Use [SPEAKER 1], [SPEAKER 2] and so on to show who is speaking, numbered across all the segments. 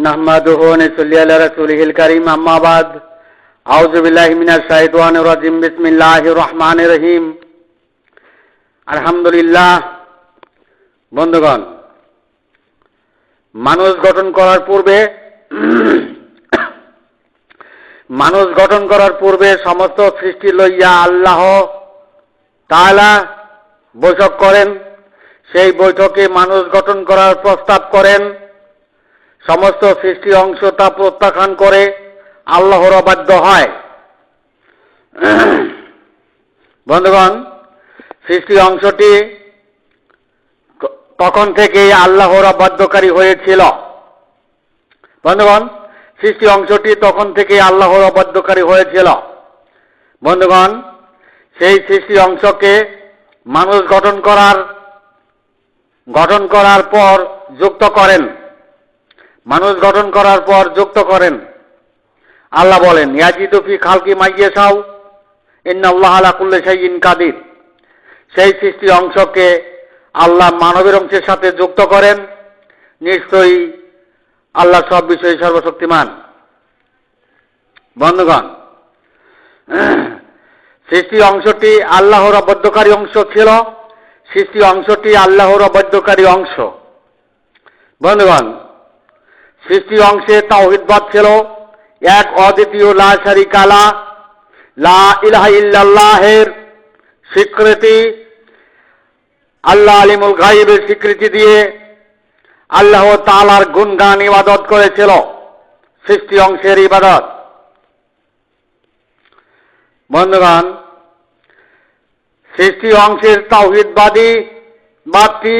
[SPEAKER 1] نحمده ونصلي على رسوله الكريم أما بعد أعوذ بالله من الشيطان الرجيم بسم الله الرحمن الرحيم আলহামদুলিল্লাহ বন্ধুগণ মানুষ গঠন করার পূর্বে মানুষ গঠন করার পূর্বে সমস্ত সৃষ্টি লইয়া আল্লাহ তাআলা বৈঠক করেন সেই বৈঠকে মানুষ গঠন করার প্রস্তাব করেন সমস্ত সৃষ্টি অংশ তা প্রত্যাখ্যান করে আল্লাহর অবাধ্য হয়। বন্ধুগণ, সৃষ্টি অংশটি তখন থেকেই আল্লাহর অবাধ্যকারী হয়েছিল। বন্ধুগণ, সৃষ্টি অংশটি তখন থেকেই আল্লাহর অবাধ্যকারী হয়েছিল। বন্ধুগণ, সেই সৃষ্টি অংশকে মানুষ গঠন করার গঠন করার পর যুক্ত করেন। মানুষ গঠন করার পর যুক্ত করেন। আল্লাহ বলেন ইয়াজিদুফি খালকি মাইয়ে সাউ ইন্নাল্লাহ আলা কুল্লি শাইইন কাদির। সেই সৃষ্টি অংশকে আল্লাহ মানবের অংশের সাথে যুক্ত করেন। নিশ্চয়ই আল্লাহ সব বিষয়ে সর্বশক্তিমান। বন্ধুগণ, সৃষ্টি অংশটি আল্লাহর অবদ্ধকারী অংশ ছিল। সৃষ্টি অংশটি আল্লাহর অবদ্ধকারী অংশ। বন্ধুগণ সৃষ্টি অংশে তাওহিদবাদ ছিল। এক অদ্বিতীয় লা শারিকালা লা ইলাহা ইল্লাল্লাহের স্বীকৃতি, আল্লাহ আলিমুল গাইবের স্বীকৃতি দিয়ে আল্লাহ তাআলার গুণগান ইবাদত করেছিল। সৃষ্টি অংশের ইবাদত। বন্ধুগণ সৃষ্টি অংশের তাওহিদবাদী বাদটি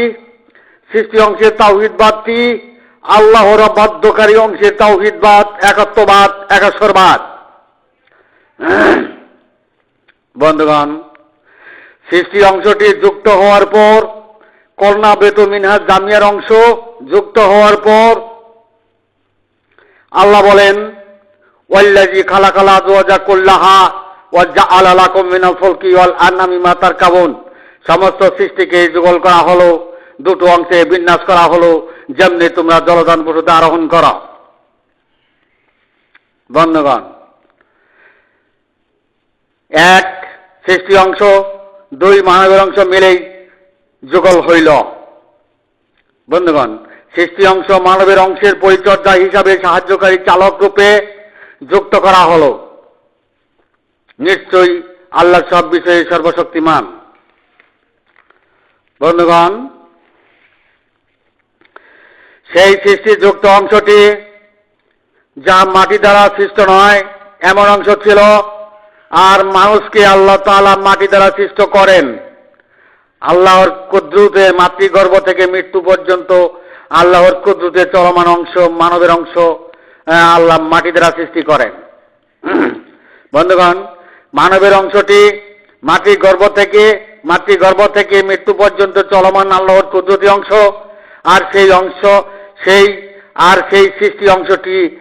[SPEAKER 1] সৃষ্টি অংশের তাওহিদবাদটি আল্লাহর বাধ্যকারী অংশের তাওহিদবাদ একাত্মবাদ, একাশ্বরবাদ। বন্ধুগণ, সৃষ্টি অংশটি যুক্ত হওয়ার পর করোনা বেতু মিনহাজ জামিয়ার অংশ যুক্ত হওয়ার পর, আল্লাহ বলেন ওয়াল্লাজি খালা খালা জোয়াজা কুল্লাহা ওয়াজা আলালাকুম মিনাল ফুলকি ওয়াল আনামি মাতার কাবুন সমস্ত সৃষ্টিকে যুগল করা হলো। দুটো অংশে বিন্যাস করা হলো, যেমনি তোমরা জলদান পশুতে আরোহণ করো। বন্ধগণ, এক সৃষ্টি অংশ, দুই মানবের অংশ মিলেই যুগল হইল। বন্ধুগণ, সৃষ্টি অংশ মানবের অংশের পরিচর্যা হিসাবে সাহায্যকারী চালক রূপে যুক্ত করা হল। নিশ্চয়ই আল্লাহ সব বিষয়ে সর্বশক্তিমান। বন্ধুগণ সেই সৃষ্টিযুক্ত অংশটি যা মাটি দ্বারা সৃষ্ট নয়, এমন অংশ ছিল। আর মানুষকে আল্লাহ তাআলা মাটি দ্বারা সৃষ্ট করেন। আল্লাহর কুদ্রুতে মাতৃগর্ভ থেকে মৃত্যু পর্যন্ত আল্লাহর কুদ্রুতে চলমান অংশ, মানবের অংশ আল্লাহ মাটি দ্বারা সৃষ্টি করেন। বন্ধুগণ, মানবের অংশটি মাতৃ গর্ভ থেকে, মাতৃগর্ভ থেকে মৃত্যু পর্যন্ত চলমান আল্লাহর কুদরতি অংশ। আর সেই অংশ সেই, আর সেই সৃষ্টি অংশটি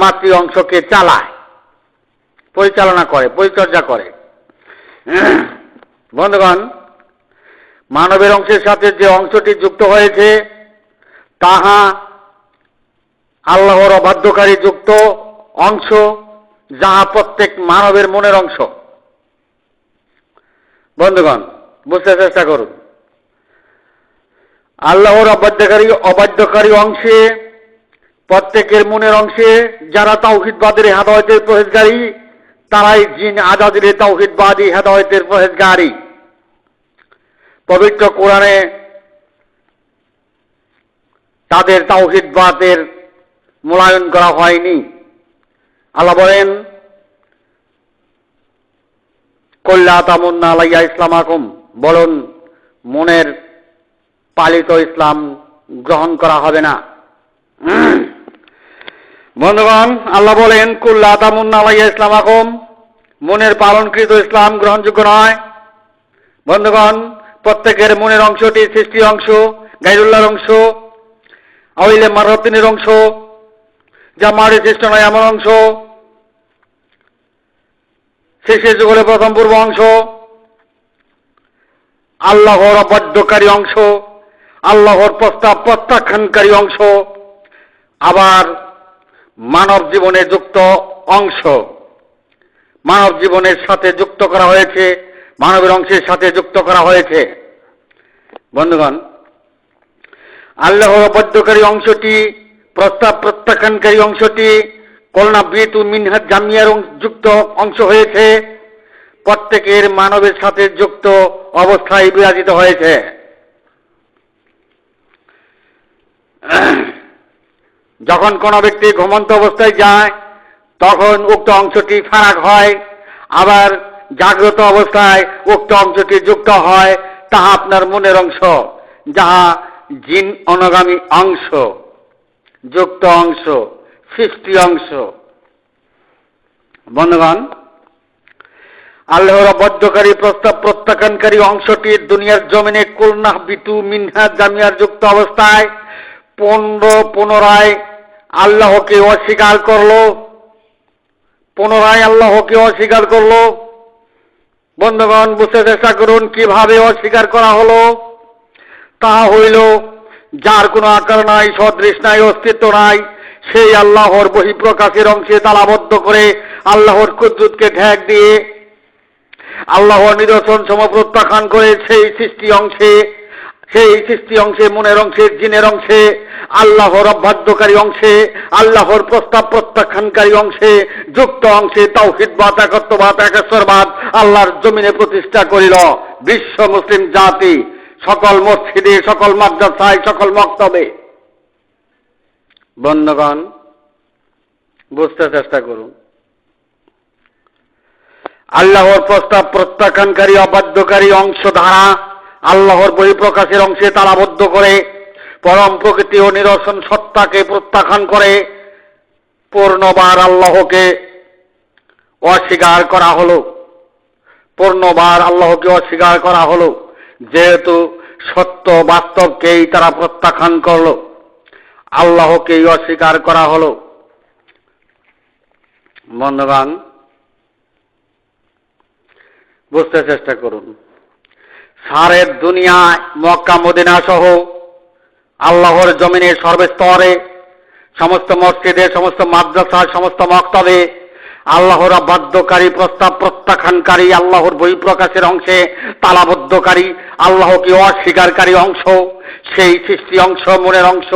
[SPEAKER 1] মাতৃ অংশকে চালায়, পরিচালনা করে, পরিচর্যা করে। বন্ধুগণ, মানবের অংশের সাথে যে অংশটি যুক্ত হয়েছে, তাহা আল্লাহর অবাধ্যকারী যুক্ত অংশ, যাহা প্রত্যেক মানবের মনের অংশ। বন্ধুগণ, বুঝতে চেষ্টা করুন। আল্লাহর অবাধ্যকারী অবাধ্যকারী অংশে, প্রত্যেকের মনের অংশে যারা তাওহিদবাদের হেদায়তের প্রহেজগারী, তারাই জিন আজাদের তাওহিদবাদী হেদায়তের প্রহেজগারী। পবিত্র কোরআনে তাদের তাওহিদবাদের মূল্যায়ন করা হয়নি। আল্লাহ বলেন, কল্লা তামুন্না আলাইয়া ইসলাম আকুম বলুন, মনের পালিত ইসলাম গ্রহণ করা হবে না। বন্ধুগণ, আল্লাহ বলেন, কুল্লা তামুন্না আলাইয়া ইসলাম আকুম। মনের পালনকৃত ইসলাম গ্রহণযোগ্য নয়। বন্ধুগণ, প্রত্যেকের মনের অংশটি সৃষ্টি অংশ, গাইরুল্লাহর অংশ আউইলে মারতিনের অংশ যা মারি সৃষ্ট নয় এমন অংশ, শেষের যুগলে প্রথম পূর্ব অংশ, আল্লাহর অবাধ্যকারী অংশ আল্লাহর প্রস্তাব প্রত্যাখ্যানকারী অংশ, আবার মানব জীবনে যুক্ত অংশ। মানব জীবনের সাথে যুক্ত করা হয়েছে, মানবের অংশের সাথে যুক্ত করা হয়েছে। বন্ধুগণ, আল্লাহর বদ্ধকারী অংশটি, প্রস্তাব প্রত্যাখ্যানকারী অংশটি কলনা বিতু মিনহাজ জামিয়ার যুক্ত অংশ হয়েছে। প্রত্যেকের মানবের সাথে যুক্ত অবস্থায় বিরাজিত হয়েছে। যখন কোনো ব্যক্তি ঘুমন্ত অবস্থায় যায়, তখন উক্ত অংশটি ফারাক হয়। আবার জাগ্রত অবস্থায় উক্ত অংশটি যুক্ত হয়, তাহা আপনার মনের অংশ, যাহা জিন অনুগামী অংশ, যুক্ত অংশ, সৃষ্টি অংশ। বন্ধুগণ, আল্লাহর বদ্ধকারী প্রস্তাব প্রত্যাখ্যানকারী অংশটি দুনিয়ার জমিনে কুলনাহ বিতু মিনহা জামিয়ার যুক্ত অবস্থায় পনেরো, পুনরায় আল্লাহকে অস্বীকার করল। পুনরায় আল্লাহকে অস্বীকার করল। বন্ধুগণ, বুঝতে চেষ্টা করুন কীভাবে অস্বীকার করা হলো। তাহা হইল, যার কোনো আকার নাই, সদৃশ নাই, অস্তিত্ব নাই, সেই আল্লাহর বহিঃপ্রকাশের অংশে তালাবদ্ধ করে আল্লাহর কুদ্দুতকে ঢেক দিয়ে আল্লাহর নিদর্শন সম প্রত্যাখ্যান করে সেই সৃষ্টি অংশে সেই সৃষ্টি অংশে, মনের অংশে, জিনের অংশে, আল্লাহর অবাধ্যকারী অংশে, আল্লাহর প্রস্তাব প্রত্যাখ্যানকারী অংশে, যুক্ত অংশে তাওহিদবাদ একত্ববাদ একেশ্বরবাদ আল্লাহর জমিনে প্রতিষ্ঠা করিল। বিশ্ব মুসলিম জাতি, সকল মসজিদে, সকল মাদ্রাসায়, সকল মক্তবে। বন্ধগণ, বুঝতে চেষ্টা করুন। আল্লাহর প্রস্তাব প্রত্যাখ্যানকারী, অবাধ্যকারী অংশ ধারা আল্লাহর বহিঃপ্রকাশের অংশে তালাবদ্ধ করে পরম প্রকৃতি ও নিরসন সত্তাকে প্রত্যাখ্যান করে পূর্ণবার আল্লাহকে অস্বীকার করা হলো। পূর্ণবার আল্লাহকে অস্বীকার করা হলো, যেহেতু সত্য বাস্তবকেই তারা প্রত্যাখ্যান করল, আল্লাহকেই অস্বীকার করা হলো। বন্ধুগণ, বুঝতে চেষ্টা করুন। সারের দুনিয়ায় মক্কা, মদিনা সহ আল্লাহর জমিনের সর্বস্তরে, সমস্ত মসজিদে, সমস্ত মাদ্রাসা সমস্ত মক্তবে আল্লাহর বাধ্যকারী প্রস্তাব প্রত্যাখ্যানকারী, আল্লাহর বই প্রকাশের অংশে তালাবদ্ধকারী, আল্লাহকে অস্বীকারী অংশ। সেই সৃষ্টি অংশ, মনের অংশ,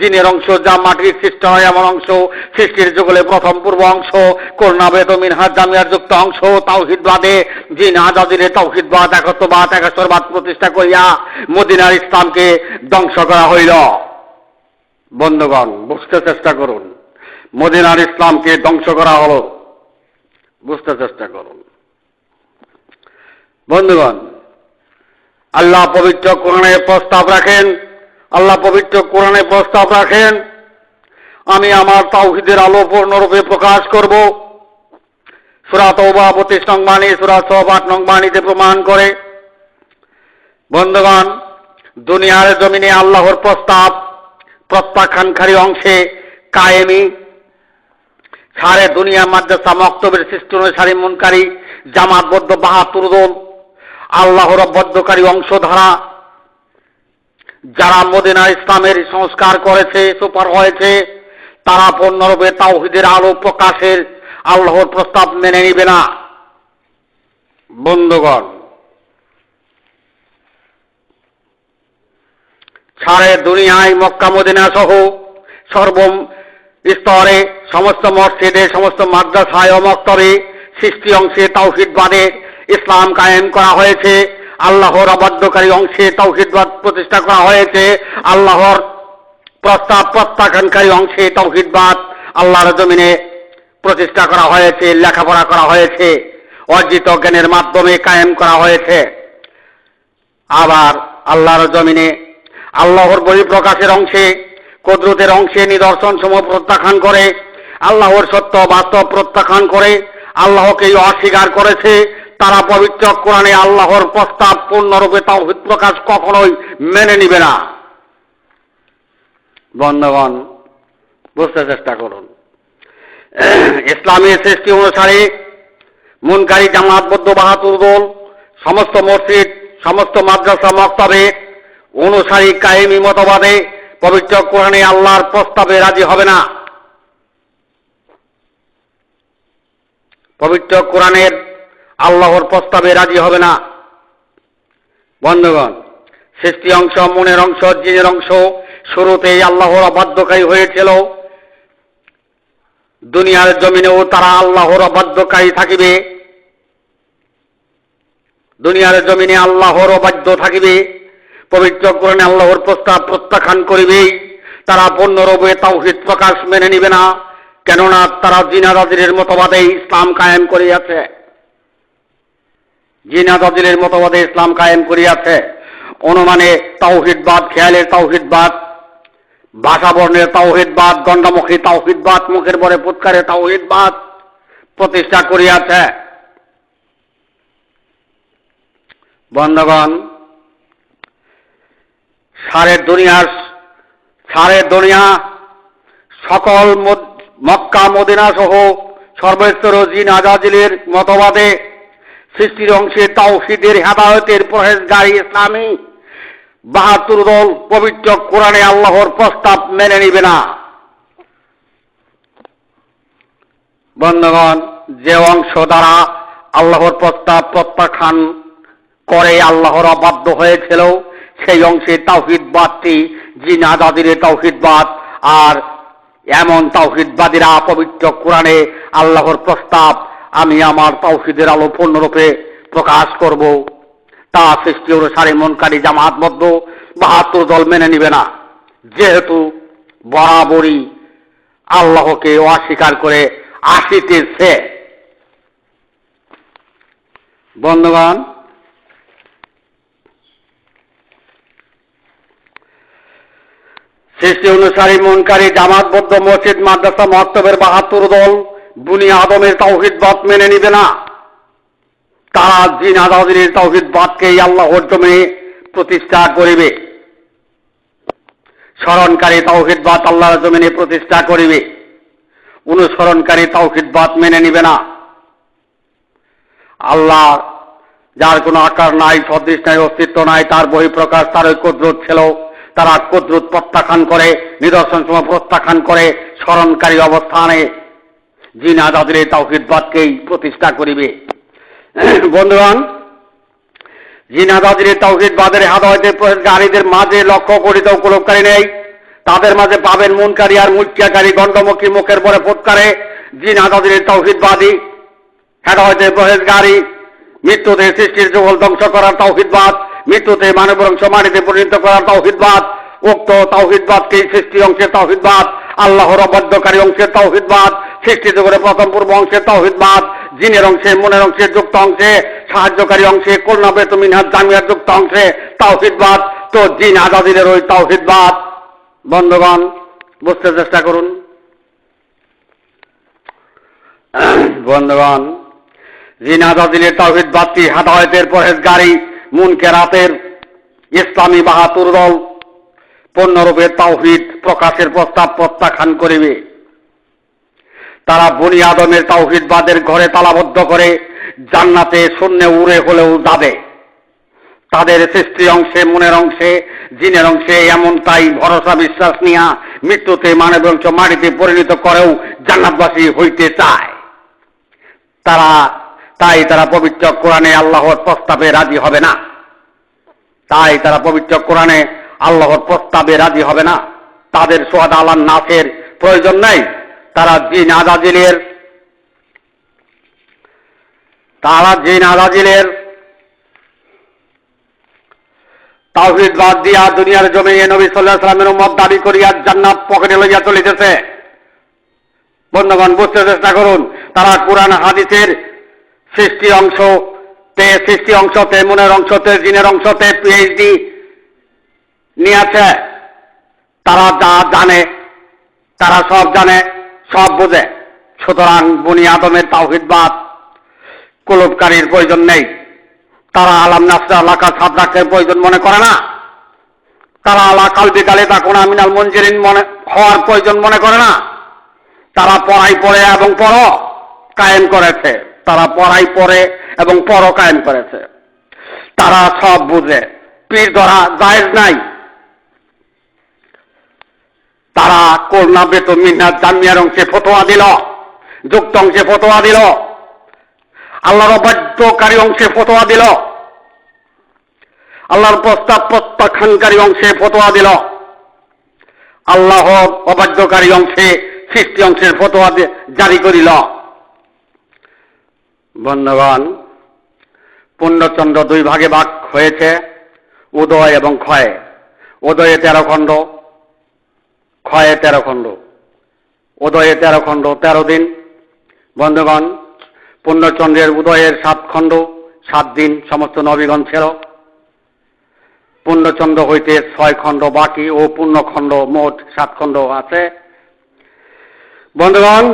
[SPEAKER 1] জিনের অংশ, যা মাটির সৃষ্টি হয় এমন অংশ। সৃষ্টির যুগলে প্রথম পূর্ব অংশ, করুণা বেতমিন হাজ জামিয়ার যুক্ত অংশ তাওহিদবাদে জিন, আজাদিরে তাওহিদবাদ একত্ববাদ, একেশ্বরবাদ প্রতিষ্ঠা করিয়া মদিনার ইসলামকে ধ্বংস করা হইল। বন্ধুগণ, বুঝতে চেষ্টা করুন, মদিনার ইসলামকে ধ্বংস করা হলো। বুঝতে চেষ্টা করুন। বন্ধুগণ আল্লাহ পবিত্র কোরআনে প্রস্তাব রাখেন। আল্লাহ পবিত্র কোরআনে প্রস্তাব রাখেন। আমি আমার তাওহিদের আলো পূর্ণরূপে প্রকাশ করব। সুরা তৌবা পঁচিশ নং বাণী, সুরা সব আট নং বাণীতে প্রমাণ করে। বন্ধুগণ, দুনিয়ার জমিনে আল্লাহর প্রস্তাব প্রত্যাখ্যানকারী অংশে কায়েমি। সারে দুনিয়া মাদ্রাসা মক্তবের সৃষ্টি অনুসারী মনকারী জামাতবদ্ধ বাহাত্তর দল আল্লাহর বদ্ধকারী অংশ ধারা যারা মদিনা ইসলামের সংস্কার করেছে, সুপার হয়েছে, তারা পূর্ণরূপে তাওহিদের আলো প্রকাশের আল্লাহর প্রস্তাব মেনে নিবে না। বন্ধুগণ, সারে দুনিয়ায় মক্কা, মদিনা সহ সর্ব স্তরে, সমস্ত মসজিদে, সমস্ত মাদ্রাসায় ও মক্তবে সৃষ্টি অংশে তাওহিদবাদে ইসলাম কায়েম করা হয়েছে, আল্লাহর অবাধ্যকারী অংশে তাওহিদবাদ প্রতিষ্ঠা করা হয়েছে, আল্লাহর প্রস্তাব প্রত্যাখ্যানকারী অংশে তাওহিদবাদ আল্লাহর জমিনে প্রতিষ্ঠা করা হয়েছে, লেখাপড়া করা হয়েছে, অর্জিত জ্ঞানের মাধ্যমে কায়েম করা হয়েছে। আবার আল্লাহর জমিনে, আল্লাহর বহিঃপ্রকাশের অংশে, কদরতের অংশে নিদর্শন সমূহ প্রত্যাখ্যান করে, আল্লাহর সত্য বাস্তব প্রত্যাখ্যান করে, আল্লাহকেই অস্বীকার করেছে তারা পবিত্র কোরআনে আল্লাহর প্রস্তাব পূর্ণরূপে তাওহিদ প্রকাশ কখনোই মেনে নিবে না। বন্ধগণ, বুঝতে চেষ্টা করুন। ইসলামের সৃষ্টি অনুসারে মুনকারী জামাতবদ্ধ বাহাতুর দল, সমস্ত মসজিদ, সমস্ত মাদ্রাসা, মক্তবে অনুসারী কায়েমি মতবাদে পবিত্র কোরআনে আল্লাহর প্রস্তাবে রাজি হবে না। পবিত্র কোরআনের আল্লাহর প্রস্তাবে রাজি হবে না। বন্ধুগণ, সৃষ্টি অংশ, মনের অংশ, জিনের অংশ, শুরুতেই আল্লাহর অবাধ্যকারী হয়েছিল। দুনিয়ার জমিনেও তারা আল্লাহর অবাধ্যকারী থাকিবে। দুনিয়ার জমিনে আল্লাহর অবাধ্য থাকিবে। পবিত্র কোরআনে আল্লাহর প্রস্তাব প্রত্যাখ্যান করিবেই তারা পূর্ণরূপে তাওহিদ প্রকাশ মেনে নিবে না। কেননা তারা জিনাদাদিরের মতবাদে ইসলাম কায়েম করিয়াছে। জিনাদাদিরের মতবাদে ইসলাম কায়েম করিয়াছে। অনুমানে তাওহিদবাদ, খেয়ালের তাওহিদবাদ ভাষা বর্ণের তাওহিদবাদ, গণ্ডমুখী তাওহিদবাদ, মুখের পরে ফুৎকারে তাওহিদবাদ প্রতিষ্ঠা করিয়াছে। বন্ধগণ, সারের দুনিয়ার সারের দুনিয়া, সকল মক্কা মদিনা সহ সর্বস্তর জিন আজাজিলের মতবাদে সৃষ্টির অংশে তাওহিদের হেদায়তের পরহেজগারী ইসলামী বাহাত্তর দল পবিত্র কোরআনে আল্লাহর প্রস্তাব মেনে নিবে না। বন্ধগণ, যে অংশ দ্বারা আল্লাহর প্রস্তাব প্রত্যাখ্যান করে আল্লাহর অবাধ্য হয়েছিল, সেই অংশে তাওহিদবাদটি জিনা দাদিরের তাওহিদবাদ আর এমন তাওহিদবাদীরা পবিত্র কোরআনে আল্লাহর প্রস্তাব আমি আমার তাওহিদের আলো পূর্ণরূপে প্রকাশ করব। তা সৃষ্টি অনুসারে মনকারী জামাতবদ্ধ বাহাত্তর দল মেনে নিবে না। যেহেতু বরাবরই আল্লাহকে অস্বীকার করে আসিতেছে বন্ধুগণ, সৃষ্টি অনুসারী মনকারী জামাতবদ্ধ মসজিদ, মাদ্রাসা, মহত্তবের বাহাত্তর দল বুনি আদমের তাওহিদবাদ মেনে নিবে না। তারা জিন আদাদিনের তাওহিদবাদকেই আল্লাহর জমে প্রতিষ্ঠা করিবে। স্মরণকারী তাওহিদবাদ আল্লাহর জমিনে প্রতিষ্ঠা করিবে। অনুসরণকারী তাওহিদবাদ মেনে নিবে না। আল্লাহ, যার কোনো আকার নাই, সদৃশ নাই, অস্তিত্ব নাই, তার বহিঃপ্রকাশ, তার ওই কুদরত ছিল, তারা কুদরত প্রত্যাখ্যান করে, নিদর্শন সময় প্রত্যাখ্যান করে, স্মরণকারী অবস্থানে জিনা তাদের এই তাওহিদবাদকেই প্রতিষ্ঠা করিবে। বন্ধুগণ জিনা তাদের তাওহিদবাদের হাদায়তের গাড়িদের মাঝে লক্ষ্য করিতে উপলক্ষকারী নেই, তাদের মাঝে পাবেন মুনকারী আর মুখ্যাকারী গণ্ডমুখী মুখের পরে ফুটকারে। জিনা তাদের তাওহিদবাদী হেদায়তের প্রহেজগারী মৃত্যুতে সৃষ্টির যুগল ধ্বংস করার তাওহিদবাদ মৃত্যুতে মানব অংশ মাটিতে পরিণত করার তাওহিদবাদ উক্ত তাওহিদবাদকে সৃষ্টি অংশের তাওহিদবাদ আল্লাহর অবাধ্যকারী অংশের তাওহিদবাদ সৃষ্টি যুগের প্রথম পূর্ব অংশের তাওহিদবাদ জিনের অংশে, মনের অংশের যুক্ত অংশে, সাহায্যকারী অংশে কল্যাণ বেতমিনহাত জামিয়ার যুক্ত অংশে তাওহিদবাদ তো জিন আজাদিদের ওই তাওহিদবাদ বন্ধগণ, বুঝতে চেষ্টা করুন। বন্ধগণ, জিনা দাদিলের তাওহিদ বাত্তি হাদায়তের পরহেজগারি মুনকেরাতের ইসলামী বাহাতুর দল পূর্ণরূপে তাওহিদ প্রকাশের প্রস্তাব প্রত্যাখ্যান করিবে। তারা বনি আদমের তাওহিদবাদের ঘরে তালাবদ্ধ করে জান্নাতে শূন্যে উড়ে হলেও যাবে। তাদের সৃষ্টি অংশে, মনের অংশে, জিনের অংশে এমন তাই ভরসা বিশ্বাস নিয়া মৃত্যুতে মানব অংশ মাটিতে পরিণত করেও জান্নাতবাসী হইতে চায়। তারা, তাই তারা পবিত্র কোরআনে আল্লাহর প্রস্তাবে রাজি হবে না। তাই তারা পবিত্র কোরআনে আল্লাহর প্রস্তাবে রাজি হবে না। তাদের সোয়াদ আল্লাহ নাচের প্রয়োজন নাই। তারা জিন আজাজিলের, তারা জিন আজাজিলের তাওহিদ বাদ দিয়া দুনিয়ার জমিয়ে নবী সাল্লাহ সাল্লামের উম্মত দাবি করিয়া জান্নাত পকেটে লইয়া চলিতেছে। বন্ধুগণ, বুঝতে চেষ্টা করুন, তারা কোরআন, হাদিসের সৃষ্টি অংশ তে, সৃষ্টি অংশতে, মনের অংশতে, জিনের অংশতে পিএইচডি নিয়েছে। তারা যা জানে, তারা সব জানে। সব বোঝে। সুতরাং বনি আদমের তাওহিদবাদ কুলুপকারীর প্রয়োজন নেই। তারা আলাম নাসরা আলাকা সাদরাকের প্রয়োজন মনে করে না। তারা আলা কালে তাকুন আমিনাল মঞ্জেরিন মনে, হওয়ার প্রয়োজন মনে করে না। তারা পড়াই পড়ে এবং পর কায়েম করেছে। তারা পড়াই পড়ে এবং পর কায়েম করেছে। তারা সব বুঝে। পীর ধরা জায়েজ নাই। তারা করোনা বেতন মিন্নাত জামিয়ার অংশে ফতোয়া দিল, যুক্ত অংশে ফতোয়া দিল, আল্লাহর অবাধ্যকারী অংশে ফতোয়া দিল, আল্লাহর প্রস্তাব প্রত্যাখ্যানকারী অংশে ফতোয়া দিল আল্লাহ অবাধ্যকারী অংশে সৃষ্টি অংশের ফতোয়া জারি করিল বন্ধুগণ পূর্ণচন্দ্র দুই ভাগে ভাগ হয়েছে, উদয় এবং ক্ষয়। উদয়ে তেরো খণ্ড ক্ষয়ে তেরো খণ্ড। উদয়ে তেরো খণ্ড, তেরো দিন। বন্ধুগণ, পূর্ণচন্দ্রের উদয়ের সাত খণ্ড, সাত দিন সমস্ত নবীগণ ছিল। পূর্ণচন্দ্র হইতে ছয় খণ্ড বাকি ও পূর্ণখণ্ড মোট সাত খণ্ড আছে। বন্ধুগণ,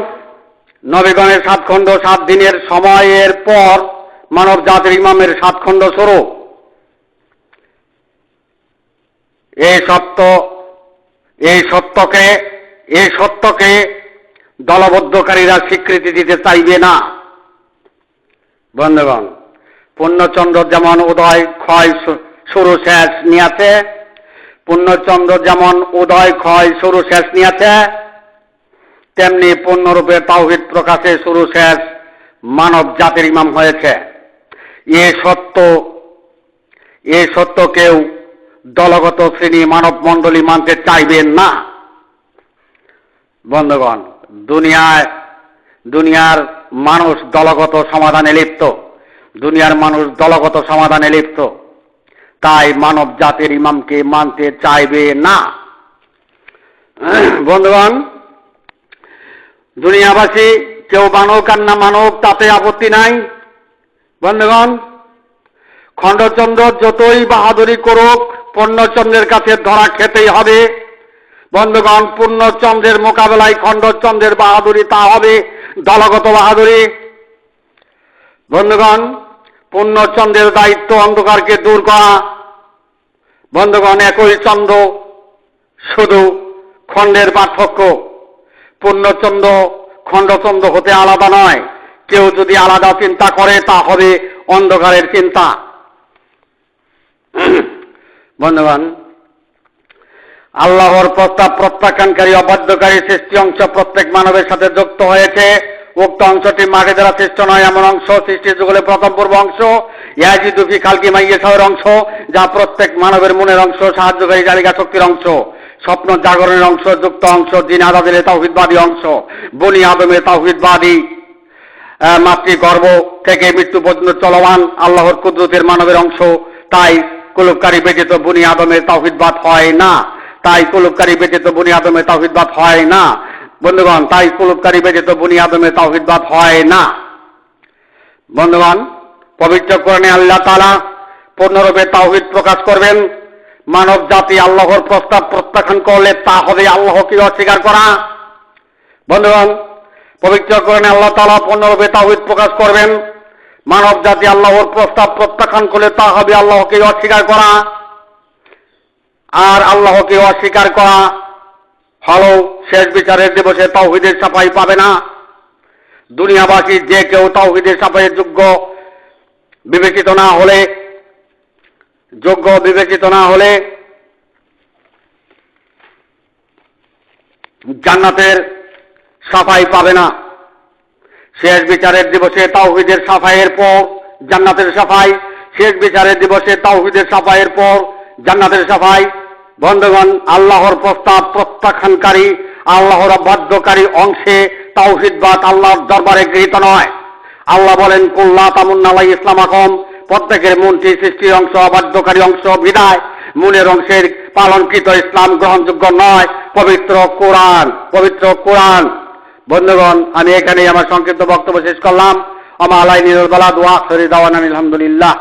[SPEAKER 1] নবীগণের সাত খণ্ড, সাত দিনের সময়ের পর মানব জাতির ইমামের সাত খণ্ড শুরু। এই সত্য এই সত্যকে এই সত্যকে দলবদ্ধকারীরা স্বীকৃতি দিতে চাইবে না। বন্ধুগণ, পূর্ণচন্দ্র যেমন উদয় ক্ষয় শুরু শেষ নিয়েছে, পূর্ণচন্দ্র যেমন উদয় ক্ষয় শুরু শেষ নিয়েছে, তেমনি পূর্ণরূপে তাওহিদ প্রকাশে শুরু শেষ মানব জাতির ইমাম হয়েছে। এ সত্য এ সত্য কেউ দলগত শ্রেণি মানব মণ্ডলী মানতে চাইবেন না। বন্ধুগণ, দুনিয়ায় দুনিয়ার মানুষ দলগত সমাধানে লিপ্ত। দুনিয়ার মানুষ দলগত সমাধানে লিপ্ত। তাই মানব জাতির ইমামকে মানতে চাইবে না। বন্ধুগণ, দুনিয়াবাসী কেউ মানব আর না মানব তাতে আপত্তি নাই। বন্ধুগণ, খণ্ডচন্দ্র যতই বাহাদুরি করুক পূর্ণচন্দ্রের কাছে ধরা খেতেই হবে। বন্ধুগণ, পূর্ণচন্দ্রের মোকাবেলায় খণ্ডচন্দ্রের বাহাদুরি তা হবে, দলগত বাহাদুরি। বন্ধুগণ, পূর্ণচন্দ্রের দায়িত্ব অন্ধকারকে দূর করা। বন্ধুগণ, একই চন্দ্র, শুধু খণ্ডের পার্থক্য। পূর্ণচন্দ্র, খণ্ডচন্দ্র হতে আলাদা নয়। কেউ যদি আলাদা চিন্তা করে, তা হবে অন্ধকারের চিন্তা। বন্ধুগণ আল্লাহর প্রস্তাব প্রত্যাখ্যানকারী অবাধ্যকারী সৃষ্টি অংশ প্রত্যেক মানবের সাথে যুক্ত হয়েছে। উক্ত অংশটি মাটি দ্বারা সৃষ্ট নয় এমন অংশ সৃষ্টি যুগলে প্রথম পূর্ব অংশ ইয়াজি দুফি খালকি মাইয়ে সাহের অংশ যা প্রত্যেক মানবের মনের অংশ সাহায্যকারী জালিকা শক্তির অংশ স্বপ্ন জাগরণের অংশ যুক্ত অংশ দিন আদাদের তাওহিদবাদী অংশ বনি আদমের তাওহিদবাদী আহ, মাতৃগর্ভ থেকে মৃত্যু পর্যন্ত চলমান আল্লাহর কুদরতের মানবের অংশ। তাই কুলুপকারী ব্যতীত বুনি আদমের তাওহিদবাদ হয় না। তাই কুলুপকারী ব্যতীত বুনি আদমের তাওহিদবাদ হয় না। বন্ধুগণ, তাই কুলুপকারী ব্যতীত বুনি আদমের তাওহিদবাদ হয় না। বন্ধুগণ, পবিত্র কোরআনে আল্লাহ তালা পূর্ণরূপে তাওহিদ প্রকাশ করবেন। মানব জাতি আল্লাহর প্রস্তাব প্রত্যাখ্যান করলে তা হবে আল্লাহকে অস্বীকার করা। বন্ধুগণ, পবিত্র কোরআনে আল্লাহ তাআলা পূর্ণরূপে তাওহিদ প্রকাশ করবেন। মানব জাতি আল্লাহর প্রস্তাব প্রত্যাখ্যান করলে তা হবে আল্লাহকে অস্বীকার করা। আর আল্লাহকে অস্বীকার করা হলো শেষ বিচারের দিবসে তাওহিদের সাফাই পাবে না। দুনিয়াবাসী যে কেউ তাওহিদের সাফাইয়ের যোগ্য বিবেচিত না হলে, যোগ্য বিবেচিত না হলে জান্নাতের সাফাই পাবে না। শেষ বিচারের দিবসে তাওহিদের সাফাইয়ের পর জান্নাতের সাফাই, শেষ বিচারের দিবসে তাওহিদের সাফাইয়ের পর জান্নাতের সাফাই। বন্ধুগণ, আল্লাহর প্রস্তাব প্রত্যাখ্যানকারী, আল্লাহর অবাধ্যকারী অংশে তাওহিদবাদ আল্লাহর দরবারে গৃহীত নয়। আল্লাহ বলেন কুল্লা তামুন্নালাই ইসলাম আকম প্রত্যেকের মনটি সৃষ্টির অংশ, অবাধ্যকারী অংশ, বিদায়। মনের অংশের পালনকৃত ইসলাম গ্রহণযোগ্য নয়। পবিত্র কোরআন পবিত্র কোরআন। বন্ধুগণ, আমি এখানেই আমার সংক্ষিপ্ত বক্তব্য শেষ করলাম। আমার আলাই নিরুল বালা, দোয়া শরীর দাওয়ান আলহামদুলিল্লাহ